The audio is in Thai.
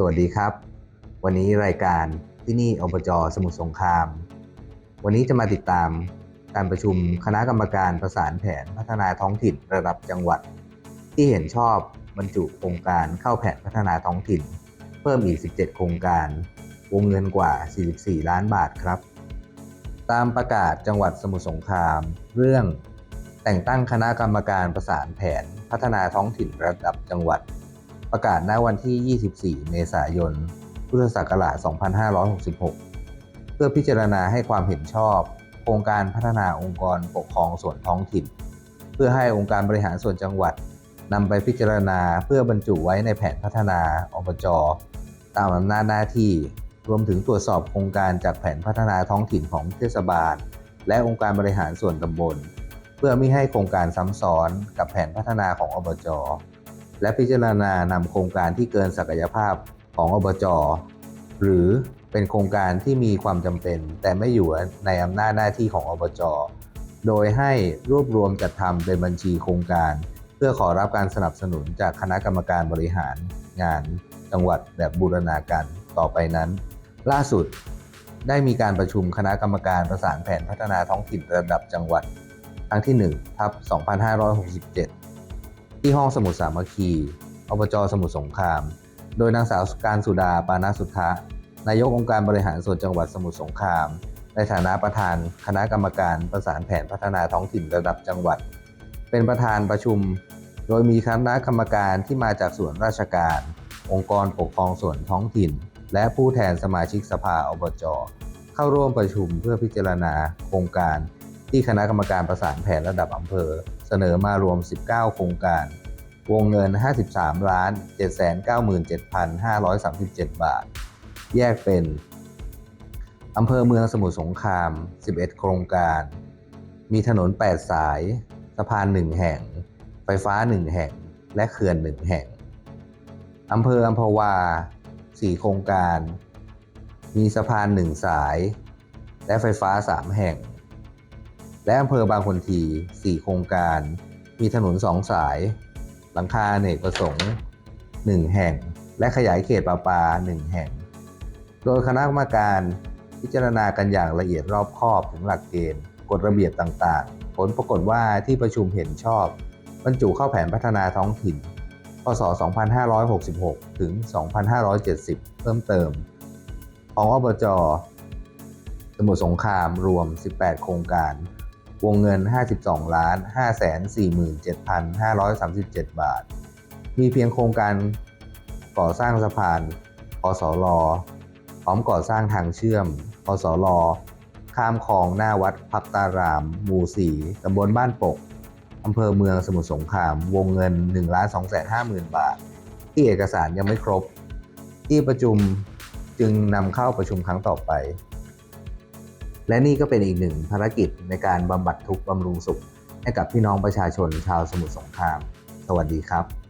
สวัสดีครับ วันนี้รายการที่นี่อบจสมุทรสงคราม วันนี้จะมาติดตามการประชุมคณะกรรมการประสานแผนพัฒนาท้องถิ่นระดับจังหวัด ที่เห็นชอบบรรจุโครงการเข้าแผนพัฒนาท้องถิ่น เพิ่มอีก 17 โครงการ วงเงินกว่า 44 ล้านบาทครับ ตามประกาศจังหวัดสมุทรสงคราม เรื่อง แต่งตั้งคณะกรรมการประสานแผนพัฒนาท้องถิ่นระดับจังหวัด ประกาศณวันที่ 24 เมษายน พุทธศักราช 2566 เพื่อพิจารณาให้ความเห็นชอบโครงการพัฒนาองค์กรปกครองส่วนท้องถิ่น เพื่อให้องค์การบริหารส่วนจังหวัดนำไปพิจารณาเพื่อบรรจุไว้ในแผนพัฒนาอบจตามอำนาจหน้าที่ รวมถึงตรวจสอบโครงการจากแผนพัฒนาท้องถิ่นของเทศบาล และองค์การบริหารส่วนตำบล เพื่อไม่ให้โครงการซ้ำซ้อนกับแผนพัฒนาของอบจ และพิจารณานำโครงการที่เกินศักยภาพของอบจหรือเป็นโครงการที่มีความจำเป็น แต่ไม่อยู่ในอำนาจหน้าที่ของอบจโดยให้รวบรวมจัดทำเป็นบัญชีโครงการ เพื่อขอรับการสนับสนุนจากคณะกรรมการบริหารงานจังหวัดแบบบูรณาการต่อไปนั้น ล่าสุดได้มีการประชุมคณะกรรมการประสานแผนพัฒนาท้องถิ่นระดับจังหวัดครั้งที่1ทับ2567 ที่ห้องสมุดสามัคคีอบจสมุทรสงคราม โดยนางสาวการสุดาปานาสุทธะนายกองค์การบริหารส่วนจังหวัดสมุทรสงคราม ในฐานะประธานคณะกรรมการประสานแผนพัฒนาท้องถิ่นระดับจังหวัด เป็นประธานประชุม โดยมีคณะกรรมการที่มาจากส่วนราชการ องค์กรปกครองส่วนท้องถิ่น และผู้แทนสมาชิกสภาอบจเข้าร่วมประชุมเพื่อพิจารณาโครงการ ที่คณะกรรมการประสานแผนระดับอำเภอ เสนอมารวม 19 โครงการ วงเงิน 53 ล้าน 797,537 บาท แยกเป็นอำเภอเมืองสมุทรสงคราม 11 โครงการ มีถนน 8 สาย สะพาน 1 แห่ง ไฟฟ้า 1 แห่ง และเขื่อน 1 แห่ง อำเภออัมพวา 4 โครงการ มีสะพาน 1 สาย และไฟฟ้า 3 แห่ง และอำเภอบางคนที 4 โครงการ มีถนน 2 สาย หลังคาเนกประสงค์ 1 แห่ง และขยายเขตประปา 1 แห่ง โดยคณะกรรมการพิจารณากันอย่างละเอียดรอบคอบถึงหลักเกณฑ์กฎระเบียบต่างๆ ผลปรากฏว่าที่ประชุมเห็นชอบบรรจุเข้าแผนพัฒนาท้องถิ่น พศ 2566 ถึง 2570 เพิ่มเติม ของอบจสมุทรสงครามรวม 18 โครงการ วงเงิน 52 ล้าน 547,537 บาท มีเพียงโครงการก่อสร้างสะพานคสลพร้อมก่อสร้างทางเชื่อมคสลข้ามคลองหน้าวัดพักตาราม หมู่ 4 ตำบลบ้านปก อำเภอเมืองสมุทรสงคราม วงเงิน 1 2 5 0 0 0 0 บาท ที่เอกสารยังไม่ครบ ที่ประชุมจึงนำเข้าประชุมครั้งต่อไป และนี่ก็เป็นอีกหนึ่งภารกิจในการบำบัดทุกข์บำรุงสุข ให้กับพี่น้องประชาชนชาวสมุทรสงคราม สวัสดีครับ